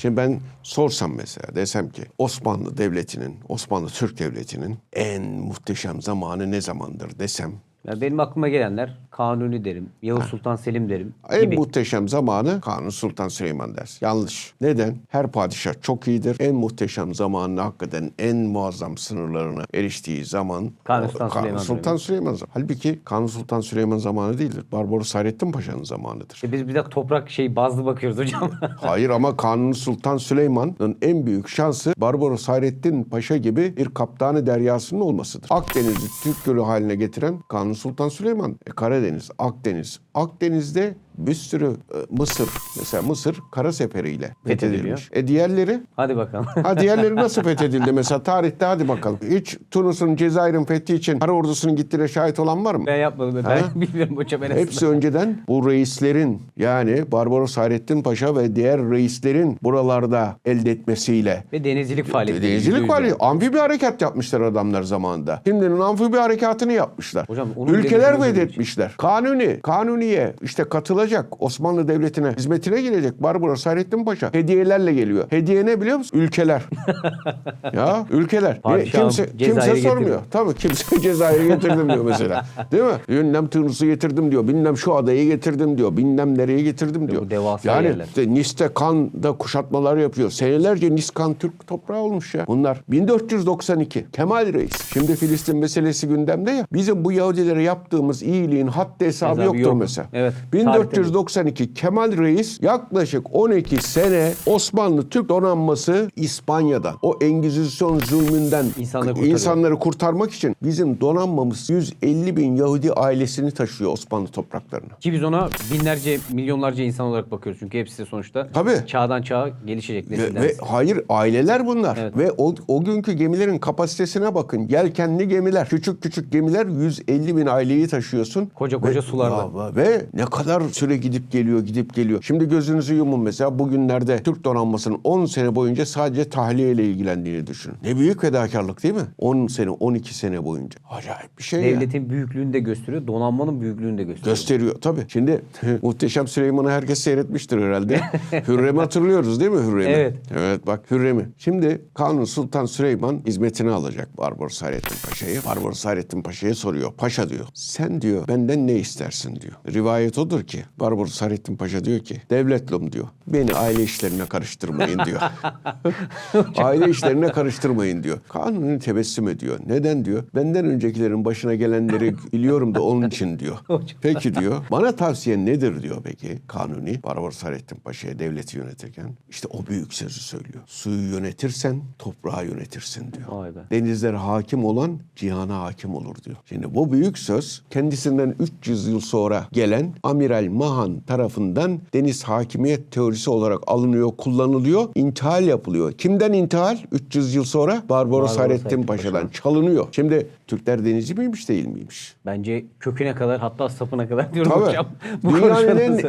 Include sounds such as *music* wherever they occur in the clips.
Şimdi ben sorsam mesela desem ki Osmanlı Devleti'nin, Osmanlı Türk Devleti'nin en muhteşem zamanı ne zamandır desem? Ya benim aklıma gelenler Kanuni derim, Yavuz Sultan Selim derim en gibi. muhteşem zamanı Kanuni Sultan Süleyman der. Yanlış. Neden? Her padişah çok iyidir. En muhteşem zamanı hakikaten en muazzam sınırlarına eriştiği zaman Kanuni o- Sultan Süleyman Sultan Süleyman zamanı. Halbuki Kanuni Sultan Süleyman zamanı değildir. Barbaros Hayrettin Paşa'nın zamanıdır. İşte biz bir de toprak şey bazlı bakıyoruz hocam. *laughs* Hayır ama Kanuni Sultan Süleyman'ın en büyük şansı Barbaros Hayrettin Paşa gibi bir kaptanı deryasının olmasıdır. Akdeniz'i Türk Gölü haline getiren Kanuni Sultan Süleyman. E, Karadeniz, Akdeniz. Akdeniz'de bir sürü e, Mısır, mesela Mısır kara seferiyle fethedilmiş. E diğerleri? Hadi bakalım. Ha diğerleri nasıl fethedildi mesela tarihte hadi bakalım. Hiç Tunus'un Cezayir'in fethi için kara ordusunun gittiğine şahit olan var mı? ben yapmadım. Ben *laughs* bilmiyorum hocam en. Hepsi önceden bu reislerin yani Barbaros Hayrettin Paşa ve diğer reislerin buralarda elde etmesiyle Ve denizcilik faaliyeti. Denizcilik ya, amfibi harekat yapmışlar adamlar zamanında. Şimdinin amfibi harekatını yapmışlar. Hocam Ülkeler fethetmişler. Kanuni, Kanuni'ye işte katılacak, Osmanlı Devleti'ne hizmetine gelecek Barbaros Hayrettin Paşa. Hediyelerle geliyor. Hediye ne biliyor musun? Ülkeler. *laughs* ya ülkeler. Niye? Padişahım Kimse, kimse Cezayir'i sormuyor. getirdim. Tabii kimse *laughs* Cezayir'i getirdim diyor mesela. Değil mi? Bilmem Tunus'u getirdim diyor. Bilmem şu adayı getirdim diyor. Bilmem nereye getirdim diyor. bu devasa yani yerler. işte Nice'te Kan'da kuşatmalar yapıyor. Senelerce Nice Kan Türk toprağı olmuş ya. Bunlar 1492 Kemal Reis. Şimdi Filistin meselesi gündemde ya. Bizim bu Yahudilere yaptığımız iyiliğin haddi hesabı Hesabı yoktur yok. mesela. Evet, 1492 Kemal Reis yaklaşık 12 sene Osmanlı Türk donanması İspanya'dan o Engizisyon zulmünden İnsanları kurtarıyor. insanları kurtarmak için bizim donanmamız 150 bin Yahudi ailesini taşıyor Osmanlı topraklarına. Ki biz ona binlerce, milyonlarca insan olarak bakıyoruz. Çünkü hepsi de sonuçta Tabii. çağdan çağa gelişecek Ve, ve hayır aileler bunlar. Evet. Ve o, o günkü gemilerin kapasitesine bakın. Yelkenli gemiler, küçük küçük gemiler 150 bin aileyi taşıyorsun. Koca koca Ve- sularda. Ve ne kadar süre gidip geliyor, gidip geliyor. Şimdi gözünüzü yumun mesela bugünlerde Türk donanmasının 10 sene boyunca sadece tahliye ile ilgilendiğini düşünün. Ne büyük fedakarlık değil mi? 10 sene, 12 sene boyunca. Acayip bir şey ya. Devletin büyüklüğünü de gösteriyor, donanmanın büyüklüğünü de gösteriyor. Gösteriyor tabii. Şimdi *laughs* Muhteşem Süleyman'ı herkes seyretmiştir herhalde. Hürrem'i hatırlıyoruz değil mi Hürrem'i? Evet. Evet bak Hürrem'i. Şimdi Kanuni Sultan Süleyman hizmetine alacak Barbaros Hayrettin Paşa'yı. Barbaros Hayrettin Paşa'ya soruyor. Paşa diyor sen diyor benden ne istersin diyor. Rivayet odur ki Barbaros Hayrettin Paşa diyor ki devletlum diyor. Beni aile işlerine karıştırmayın diyor. *laughs* aile işlerine karıştırmayın diyor. Kanuni tebessüm ediyor. Neden diyor? Benden öncekilerin başına gelenleri biliyorum da onun için diyor. *laughs* Peki diyor. Bana tavsiyen nedir diyor peki Kanuni. Barbaros Hayrettin Paşa'ya devleti yönetirken. işte o büyük sözü söylüyor. Suyu yönetirsen toprağı yönetirsin diyor. Vay be. Denizlere hakim olan cihana hakim olur diyor. Şimdi bu büyük söz kendisinden 300 yıl sonra gelen Amiral Mahan tarafından deniz hakimiyet teorisi olarak alınıyor, kullanılıyor, intihal yapılıyor. Kimden intihal? 300 yıl sonra Barbaros Hayrettin Paşa'dan çalınıyor. Şimdi Türkler denizci miymiş değil miymiş? Bence köküne kadar hatta sapına kadar diyorum Tabii. hocam. *laughs* Bu Dünyanın en.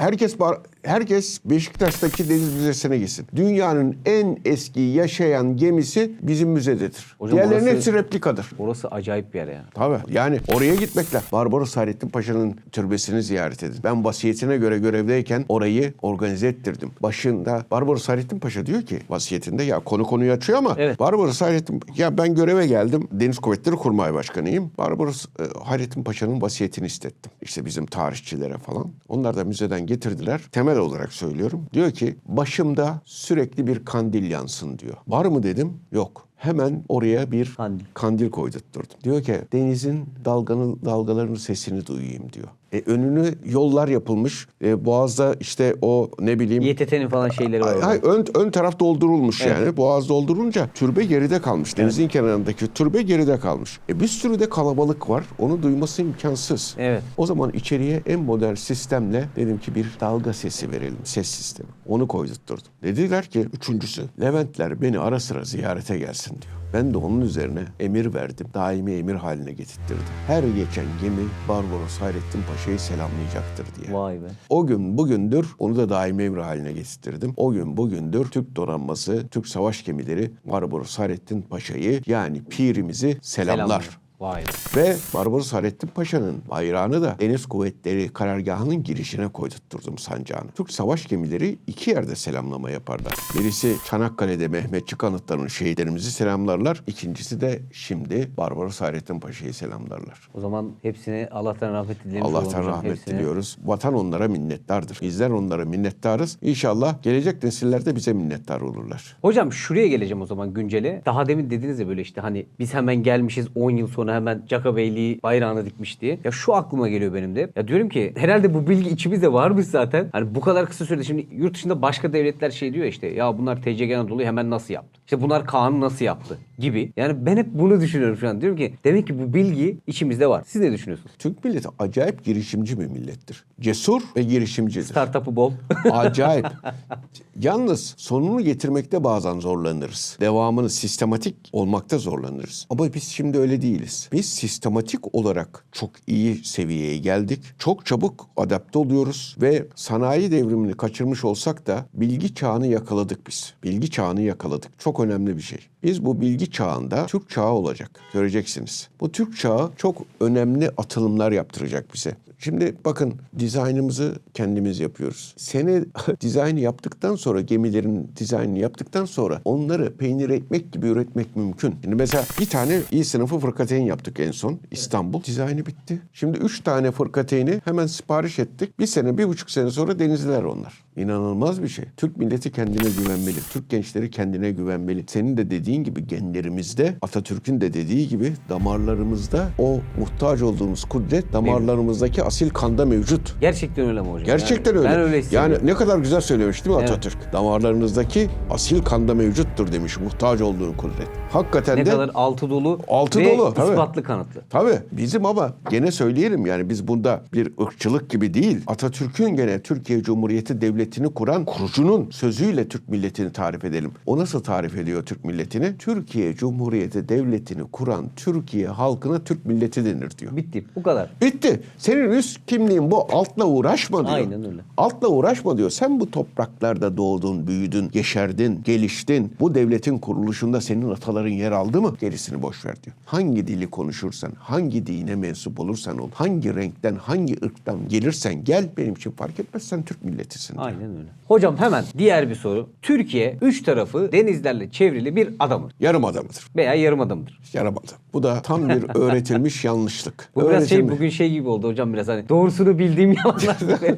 Herkes bar- herkes Beşiktaş'taki deniz müzesine gitsin. Dünyanın en eski yaşayan gemisi bizim müzededir. Hocam Diğerlerinin orası- hepsi replikadır. Orası acayip bir yer ya. Tabii yani oraya gitmekle Barbaros Hayrettin Paşa'nın türbesini ziyaret edin. Ben vasiyetine göre görevdeyken orayı organize ettirdim. Başında Barbaros Hayrettin Paşa diyor ki vasiyetinde ya konu konuyu açıyor ama Evet. Barbaros Hayrettin ya ben göreve geldim. Deniz Kuvvetleri Kurmay Başkanıyım. Barbaros e, Hayrettin Paşa'nın vasiyetini istettim. İşte bizim tarihçilere falan. Onlar da müzeden getirdiler. Temel olarak söylüyorum. Diyor ki başımda sürekli bir kandil yansın diyor. Var mı dedim. Yok. Hemen oraya bir Kandil. kandil koydurtturdum. Diyor ki denizin dalganın dalgalarının sesini duyayım diyor. E, önünü yollar yapılmış. E, boğazda işte o ne bileyim YTT'nin falan şeyleri var. Ay, ön, ön taraf doldurulmuş Evet. yani. Boğaz doldurulunca türbe geride kalmış. Denizin kenarındaki türbe geride kalmış. E bir sürü de kalabalık var. Onu duyması imkansız. Evet. O zaman içeriye en modern sistemle dedim ki bir dalga sesi verelim. Ses sistemi. Onu koydurtturdum. Dediler ki üçüncüsü Leventler beni ara sıra ziyarete gelsin diyor. Ben de onun üzerine emir verdim. Daimi emir haline getirttirdim. Her geçen gemi Barbaros Hayrettin Paşa'yı selamlayacaktır diye. Vay be. O gün bugündür onu da daimi emri haline getirdim. O gün bugündür Türk donanması, Türk savaş gemileri Barbaros Hayrettin Paşa'yı yani pirimizi selamlar. Selamlar. Vay be. Ve Barbaros Hayrettin Paşa'nın bayrağını da Deniz Kuvvetleri Karargahı'nın girişine koydurtturdum sancağını. Türk savaş gemileri iki yerde selamlama yaparlar. Birisi Çanakkale'de Mehmetçik anıtlarının şehitlerimizi selamlarlar. İkincisi de şimdi Barbaros Hayrettin Paşa'yı selamlarlar. O zaman hepsine Allah'tan rahmet dilemiş Allah'tan olalım rahmet hepsine. diliyoruz. Vatan onlara minnettardır. Bizler onlara minnettarız. İnşallah gelecek nesiller de bize minnettar olurlar. Hocam şuraya geleceğim o zaman güncele. Daha demin dediniz ya böyle işte hani biz hemen gelmişiz 10 yıl sonra hemen Caka Beyliği bayrağını dikmiş diye. Ya şu aklıma geliyor benim de. Ya diyorum ki herhalde bu bilgi içimizde varmış zaten. Hani bu kadar kısa sürede şimdi yurt dışında başka devletler şey diyor işte ya bunlar TCG Anadolu'yu hemen nasıl yaptı? İşte bunlar Kaan'ı nasıl yaptı gibi. Yani ben hep bunu düşünüyorum şu an. Diyorum ki demek ki bu bilgi içimizde var. Siz ne düşünüyorsunuz? Türk milleti acayip girişimci bir millettir. Cesur ve girişimcidir. Startup'ı bol. *laughs* Acayip. *laughs* Yalnız sonunu getirmekte bazen zorlanırız. Devamını sistematik olmakta zorlanırız. Ama biz şimdi öyle değiliz. Biz sistematik olarak çok iyi seviyeye geldik. Çok çabuk adapte oluyoruz ve sanayi devrimini kaçırmış olsak da bilgi çağını yakaladık biz. Bilgi çağını yakaladık. Çok önemli bir şey. Biz bu bilgi çağında Türk çağı olacak. Göreceksiniz. Bu Türk çağı çok önemli atılımlar yaptıracak bize. Şimdi bakın dizaynımızı kendimiz yapıyoruz. Sene *laughs* dizaynı yaptıktan sonra gemilerin dizaynını yaptıktan sonra onları peynir ekmek gibi üretmek mümkün. Şimdi mesela bir tane iyi sınıfı fırkateyn yaptık en son İstanbul. Dizaynı bitti. Şimdi üç tane fırkateyni hemen sipariş ettik. Bir sene, bir buçuk sene sonra denizler onlar. İnanılmaz bir şey. Türk milleti kendine güvenmeli. Türk gençleri kendine güvenmeli. Senin de dediğin gibi genlerimizde, Atatürk'ün de dediği gibi damarlarımızda o muhtaç olduğumuz kudret damarlarımızdaki asil kanda mevcut. Gerçekten öyle mi hocam? Gerçekten Yani öyle. Ben öyle. Yani ne kadar güzel söylemiş değil mi Evet. Atatürk? Damarlarınızdaki asil kanda mevcuttur demiş muhtaç olduğun kudret. Hakikaten ne de kadar altı dolu Altı ve dolu, tabii. ispatlı kanıtlı. Tabii bizim ama gene söyleyelim yani biz bunda bir ırkçılık gibi değil. Atatürk'ün gene Türkiye Cumhuriyeti Devleti'ni kuran kurucunun sözüyle Türk milletini tarif edelim. O nasıl tarif ediyor Türk milletini? Türkiye Cumhuriyeti Devleti'ni kuran Türkiye halkına Türk milleti denir diyor. Bitti. Bu kadar. Bitti. Senin üst kimliğin bu. Altla uğraşma diyor. Aynen öyle. Altla uğraşma diyor. Sen bu topraklarda doğdun, büyüdün, yeşerdin, geliştin. Bu devletin kuruluşunda senin ataların yer aldı mı? Gerisini boş ver diyor. Hangi dili konuşursan, hangi dine mensup olursan ol, hangi renkten, hangi ırktan gelirsen gel benim için fark etmez sen Türk milletisin. diyor. Aynen öyle. Hocam hemen diğer bir soru. Türkiye üç tarafı denizlerle çevrili bir adamır. Yarım adamıdır. Veya yarım adamdır. Yarım adam. Bu da tam bir *laughs* öğretilmiş yanlışlık. Bu biraz şey Öğretilmiş- bugün şey gibi oldu hocam biraz hani doğrusunu bildiğim yalanlar. *laughs*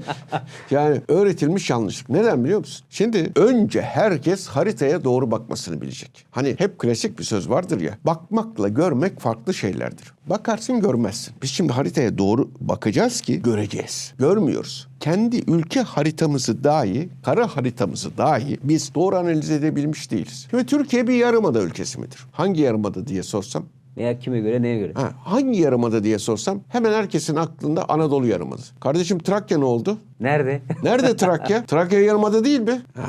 Yani öğretilmiş yanlışlık. Neden biliyor musun? Şimdi önce herkes haritaya doğru bakmasını bilecek. Hani hep klasik bir söz vardır ya. Bakmakla görmek farklı şeylerdir. Bakarsın görmezsin. Biz şimdi haritaya doğru bakacağız ki göreceğiz. Görmüyoruz. Kendi ülke haritamızı dahi, kara haritamızı dahi biz doğru analiz edebilmiş değiliz. Şimdi Türkiye bir yarımada ülkesi midir? Hangi yarımada diye sorsam Veya kime göre neye göre? Ha, hangi yarımada diye sorsam hemen herkesin aklında Anadolu yarımadası. Kardeşim Trakya ne oldu? Nerede? Nerede Trakya? *laughs* Trakya yarımada değil mi? Ha,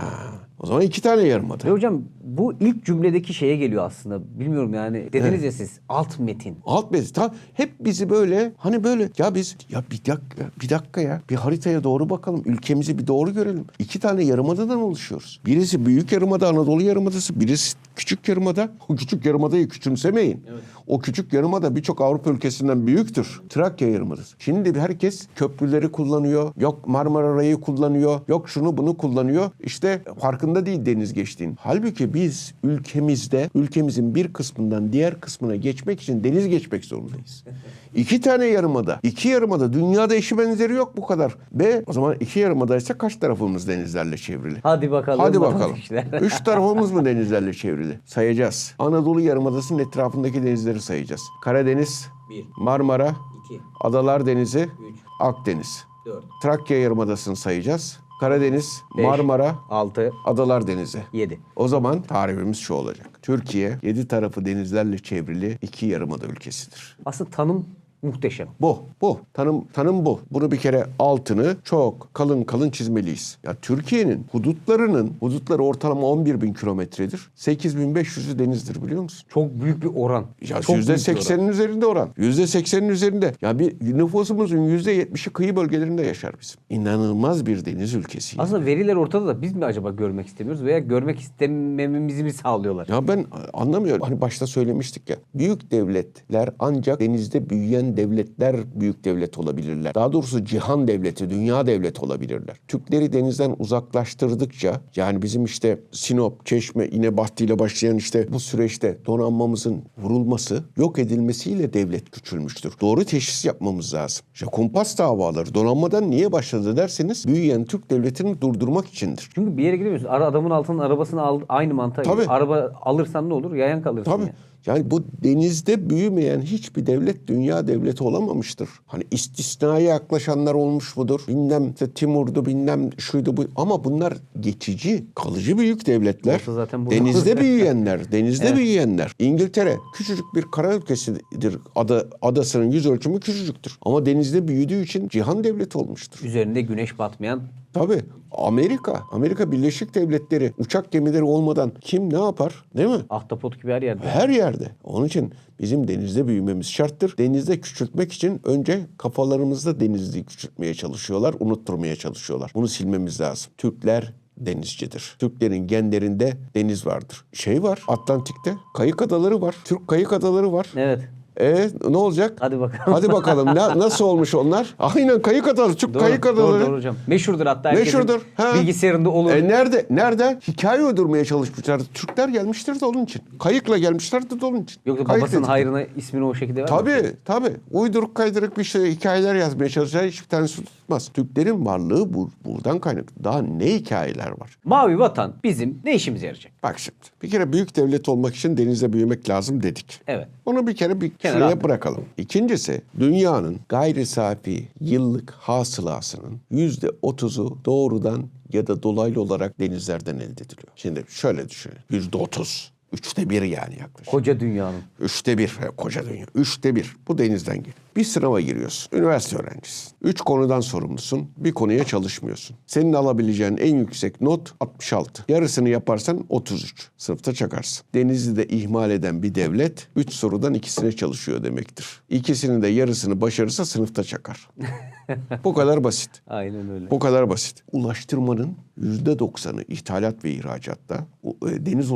o zaman iki tane yarımada. Ve hocam bu ilk cümledeki şeye geliyor aslında. Bilmiyorum yani. Dediniz ya siz alt metin. Alt metin. Tam hep bizi böyle hani böyle ya biz ya bir dakika bir dakika ya bir haritaya doğru bakalım. Ülkemizi bir doğru görelim. İki tane yarımadadan oluşuyoruz. Birisi büyük yarımada Anadolu yarımadası. Birisi küçük yarımada. O küçük yarımadayı küçümsemeyin. O küçük yarımada birçok Avrupa ülkesinden büyüktür. Trakya yarımadası. Şimdi herkes köprüleri kullanıyor. Yok Marmara Rayı kullanıyor. Yok şunu bunu kullanıyor. İşte farkında değil deniz geçtiğin. Halbuki biz ülkemizde ülkemizin bir kısmından diğer kısmına geçmek için deniz geçmek zorundayız. İki tane yarımada. iki yarımada. Dünyada eşi benzeri yok bu kadar. Ve o zaman iki yarımadaysa kaç tarafımız denizlerle çevrili? Hadi bakalım. Hadi bakalım. Üç tarafımız mı *laughs* denizlerle çevrili? Sayacağız. Anadolu Yarımadası'nın etrafındaki denizleri sayacağız. Karadeniz, Bir. Marmara, İki. Adalar Denizi, Üç. Akdeniz. Dört. Trakya Yarımadası'nı sayacağız. Karadeniz, Beş. Marmara, Altı. Adalar Denizi. Yedi. O zaman tarifimiz şu olacak. Türkiye yedi tarafı denizlerle çevrili iki yarımada ülkesidir. Aslında tanım Muhteşem. Bu, bu. Tanım, tanım bu. Bunu bir kere altını çok kalın kalın çizmeliyiz. Ya Türkiye'nin hudutlarının, hudutları ortalama 11 bin kilometredir. 8500'ü denizdir biliyor musun? Çok büyük bir oran. Ya Çok yüzde büyük bir oran. seksenin üzerinde oran. Yüzde seksenin üzerinde. Ya bir nüfusumuzun yüzde yetmişi kıyı bölgelerinde yaşar bizim. İnanılmaz bir deniz ülkesiyiz. Aslında veriler ortada da biz mi acaba görmek istemiyoruz veya görmek istemememizi mi sağlıyorlar? Ya ben anlamıyorum. Hani başta söylemiştik ya. Büyük devletler ancak denizde büyüyen devletler büyük devlet olabilirler. Daha doğrusu cihan devleti, dünya devleti olabilirler. Türkleri denizden uzaklaştırdıkça yani bizim işte Sinop, Çeşme, İnebahti ile başlayan işte bu süreçte donanmamızın vurulması, yok edilmesiyle devlet küçülmüştür. Doğru teşhis yapmamız lazım. İşte kumpas davaları donanmadan niye başladı derseniz büyüyen Türk devletini durdurmak içindir. Çünkü bir yere gidemiyorsun. Ara adamın altının arabasını al, aynı mantığa Tabii. Araba alırsan ne olur? Yayan kalırsın. Tabii. ya. Yani bu denizde büyümeyen hiçbir devlet dünya devleti olamamıştır. Hani istisnaya yaklaşanlar olmuş mudur? Bilmem işte Timur'du, bilmem şuydu bu. Ama bunlar geçici, kalıcı büyük devletler. Zaten denizde *laughs* büyüyenler, denizde büyüyenler. İngiltere küçücük bir kara ülkesidir. Ada, adasının yüz ölçümü küçücüktür. Ama denizde büyüdüğü için cihan devleti olmuştur. Üzerinde güneş batmayan Tabii. Amerika, Amerika Birleşik Devletleri uçak gemileri olmadan kim ne yapar? Değil mi? ahtapot gibi her yerde. Her yerde. Onun için bizim denizde büyümemiz şarttır. Denizde küçültmek için önce kafalarımızda denizliği küçültmeye çalışıyorlar, unutturmaya çalışıyorlar. Bunu silmemiz lazım. Türkler denizcidir. Türklerin genlerinde deniz vardır. Şey var Atlantik'te kayık adaları var. Türk kayık adaları var. Evet. E ne olacak? Hadi bakalım. Hadi bakalım. Na- nasıl olmuş onlar? Aynen kayık adaları. Türk Doğru, kayık doğru, adaları. doğru hocam. Meşhurdur hatta herkesin Meşhurdur. Ha. bilgisayarında olur. E nerede? Nerede? Hikaye uydurmaya çalışmışlar. Türkler gelmiştir de onun için. Kayıkla gelmişlerdi de onun için. Yoksa Kayık babasının dedik. hayrına ismini o şekilde vermiş. Tabii tabii. Uyduruk kaydırık bir şey hikayeler yazmaya çalışıyor. Hiçbir tanesi tutmaz. Türklerin varlığı bu, buradan kaynaklı. Daha ne hikayeler var? Mavi vatan bizim ne işimize yarayacak? Bak şimdi. Bir kere büyük devlet olmak için denizde büyümek lazım dedik. Evet. Onu bir kere bir Kenara şuraya attık. bırakalım. İkincisi dünyanın gayri safi yıllık hasılasının yüzde otuzu doğrudan ya da dolaylı olarak denizlerden elde ediliyor. Şimdi şöyle düşünün. Yüzde otuz. Üçte bir yani yaklaşık. Koca dünyanın. Üçte bir koca dünya. Üçte bir. Bu denizden geliyor. Bir sınava giriyorsun. Üniversite öğrencisisin. Üç konudan sorumlusun. Bir konuya çalışmıyorsun. Senin alabileceğin en yüksek not 66. Yarısını yaparsan 33. Sınıfta çakarsın. Denizi de ihmal eden bir devlet üç sorudan ikisine çalışıyor demektir. İkisinin de yarısını başarırsa sınıfta çakar. *laughs* Bu kadar basit. Aynen öyle. Bu kadar basit. Ulaştırmanın yüzde doksanı ithalat ve ihracatta e, deniz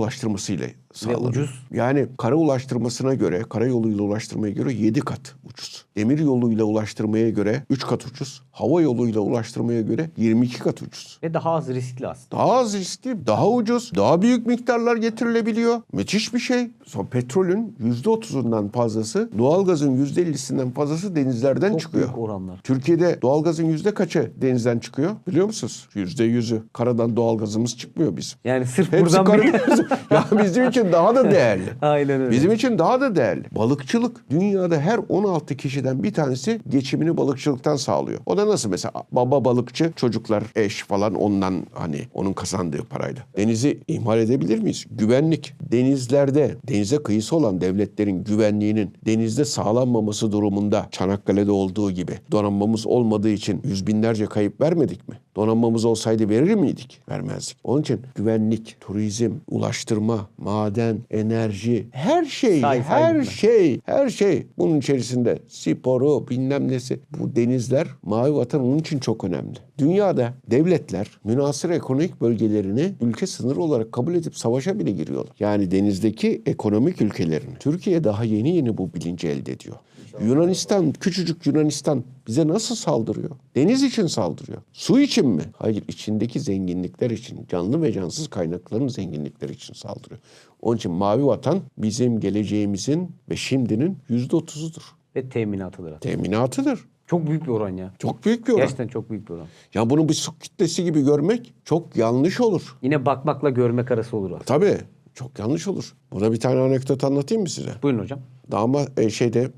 sağlanıyor. ucuz. Yani kara ulaştırmasına göre, karayoluyla ulaştırmaya göre 7 kat ucuz. Demir yoluyla ulaştırmaya göre 3 kat ucuz. Hava yoluyla ulaştırmaya göre 22 kat ucuz. Ve daha az riskli aslında. Daha az riskli, daha ucuz, daha büyük miktarlar getirilebiliyor. Müthiş bir şey. Sonra petrolün %30'undan fazlası, doğalgazın %50'sinden fazlası denizlerden Çok çıkıyor. büyük oranlar. Türkiye'de doğalgazın yüzde kaçı denizden çıkıyor biliyor musunuz? Yüzde yüzü. Karadan doğalgazımız çıkmıyor bizim. Yani sırf Hepsi buradan bir... Karadeniz. *laughs* ya bizim için daha da değerli. *laughs* Aynen öyle. Bizim için daha da değerli. Balıkçılık. Dünyada her 16 kişiden bir tanesi geçimini balıkçılıktan sağlıyor. O da nasıl mesela baba balıkçı, çocuklar, eş falan ondan hani onun kazandığı parayla. Denizi ihmal edebilir miyiz? Güvenlik. Denizlerde, denize kıyısı olan devletlerin güvenliğinin denizde sağlanmaması durumunda Çanakkale'de olduğu gibi donanmamız olmadığı için yüz binlerce kayıp vermedik mi? Donanmamız olsaydı verir miydik? Vermezdik. Onun için güvenlik, turizm, ulaştırma, maden, enerji, her şey, Say, say her bitmez. şey, her şey bunun içerisinde. Sporu, bilmem nesi. Bu denizler mavi vatan onun için çok önemli. Dünyada devletler münasır ekonomik bölgelerini ülke sınırı olarak kabul edip savaşa bile giriyorlar. Yani denizdeki ekonomik ülkelerini. Türkiye daha yeni yeni bu bilinci elde ediyor. Yunanistan, küçücük Yunanistan bize nasıl saldırıyor? Deniz için saldırıyor. Su için mi? Hayır, içindeki zenginlikler için, canlı ve cansız kaynakların zenginlikleri için saldırıyor. Onun için Mavi Vatan bizim geleceğimizin ve şimdinin yüzde otuzudur. Ve teminatıdır. Teminatıdır. Çok büyük bir oran ya. Çok büyük bir oran. Gerçekten çok büyük bir oran. Ya bunu bir su kitlesi gibi görmek çok yanlış olur. Yine bakmakla görmek arası olur aslında. Tabii çok yanlış olur. Buna bir tane anekdot anlatayım mı size? Buyurun hocam. Dama e, şeyde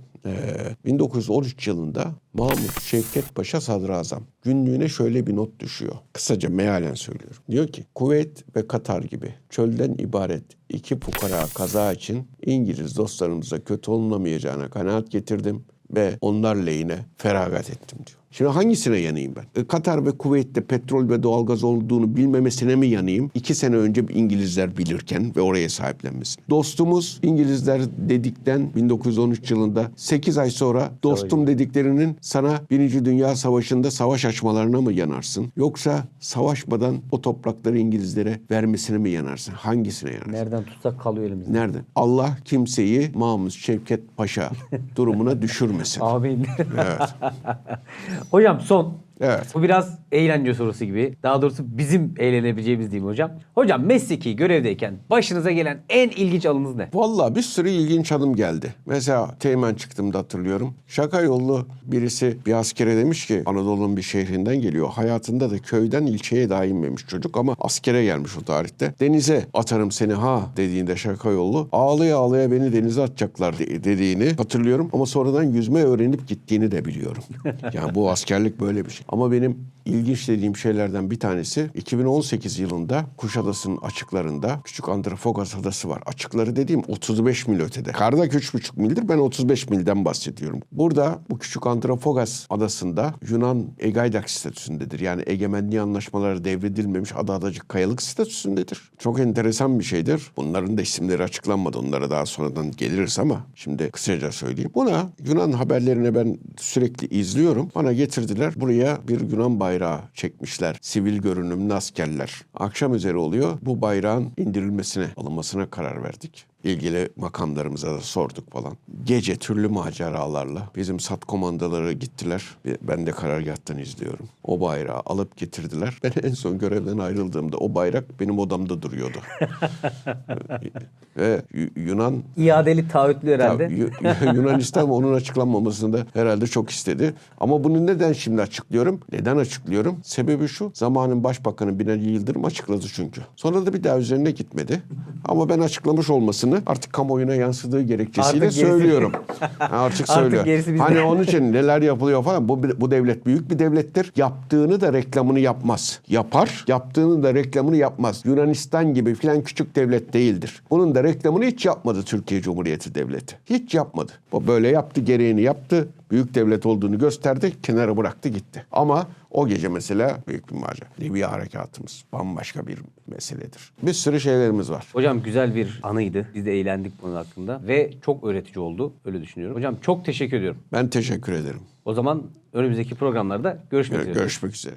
1913 yılında Mahmut Şevket Paşa Sadrazam günlüğüne şöyle bir not düşüyor. Kısaca mealen söylüyorum. Diyor ki Kuveyt ve Katar gibi çölden ibaret iki fukara kaza için İngiliz dostlarımıza kötü olunamayacağına kanaat getirdim. ve onlar lehine feragat ettim diyor. Şimdi hangisine yanayım ben? E, Katar ve Kuveyt'te petrol ve doğalgaz olduğunu bilmemesine mi yanayım? İki sene önce İngilizler bilirken ve oraya sahiplenmesin. Dostumuz İngilizler dedikten 1913 yılında 8 ay sonra dostum dediklerinin sana Birinci Dünya Savaşı'nda savaş açmalarına mı yanarsın? Yoksa savaşmadan o toprakları İngilizlere vermesine mi yanarsın? Hangisine yanarsın? Nereden tutsak kalıyor elimizde. Nerede? Allah kimseyi Mahmut Şevket Paşa *laughs* durumuna düşürmesin. Amin. Evet. *laughs* hocam son. Evet. Bu biraz eğlence sorusu gibi. Daha doğrusu bizim eğlenebileceğimiz değil mi hocam? Hocam mesleki görevdeyken başınıza gelen en ilginç alınız ne? Vallahi bir sürü ilginç adım geldi. Mesela Teğmen çıktığımda hatırlıyorum. Şaka yollu birisi bir askere demiş ki Anadolu'nun bir şehrinden geliyor. Hayatında da köyden ilçeye daha inmemiş çocuk ama askere gelmiş o tarihte. Denize atarım seni ha dediğinde şaka yollu. Ağlaya ağlaya beni denize atacaklar de- dediğini hatırlıyorum. Ama sonradan yüzme öğrenip gittiğini de biliyorum. *laughs* Yani bu askerlik böyle bir şey. Ama benim ilginç dediğim şeylerden bir tanesi 2018 yılında Kuşadası'nın açıklarında küçük Andrafogas adası var. Açıkları dediğim 35 mil ötede. Kardak 3,5 mildir ben 35 milden bahsediyorum. Burada bu küçük Andrafogas adasında Yunan egaydak statüsündedir. Yani egemenliği anlaşmaları devredilmemiş ada adacık kayalık statüsündedir. Çok enteresan bir şeydir. Bunların da isimleri açıklanmadı. Onlara daha sonradan geliriz ama şimdi kısaca söyleyeyim. Buna Yunan haberlerine ben sürekli izliyorum. Bana getirdiler. Buraya bir Yunan bayrağı çekmişler. Sivil görünümlü askerler. Akşam üzeri oluyor. Bu bayrağın indirilmesine, alınmasına karar verdik. İlgili makamlarımıza da sorduk falan. Gece türlü maceralarla bizim sat komandaları gittiler. Ben de karargâhtan izliyorum. O bayrağı alıp getirdiler. Ben en son görevden ayrıldığımda o bayrak benim odamda duruyordu. *laughs* Ve Yu- Yunan İadeli taahhütlü herhalde. Yu- Yunanistan onun açıklanmamasını da herhalde çok istedi. Ama bunu neden şimdi açıklıyorum? Neden açıklıyorum? Sebebi şu. Zamanın Başbakanı Binali Yıldırım açıkladı çünkü. Sonra da bir daha üzerine gitmedi. Ama ben açıklamış olmasını artık kamuoyuna yansıdığı gerekçesiyle Artık söylüyorum. *laughs* artık söylüyor. bizde. Hani onun için neler yapılıyor falan. Bu, bu devlet büyük bir devlettir. Yaptığını da reklamını yapmaz. Yapar. Yaptığını da reklamını yapmaz. Yunanistan gibi filan küçük devlet değildir. Bunun da reklamını hiç yapmadı Türkiye Cumhuriyeti Devleti. Hiç yapmadı. Bu böyle yaptı, gereğini yaptı. Büyük devlet olduğunu gösterdi, kenara bıraktı gitti. Ama o gece mesela büyük bir macera. Libya harekatımız bambaşka bir meseledir. Bir sürü şeylerimiz var. Hocam güzel bir anıydı. Biz de eğlendik bunun hakkında. Ve çok öğretici oldu. Öyle düşünüyorum. Hocam çok teşekkür ediyorum. Ben teşekkür ederim. O zaman önümüzdeki programlarda görüşmek üzere. Görüşmek üzere.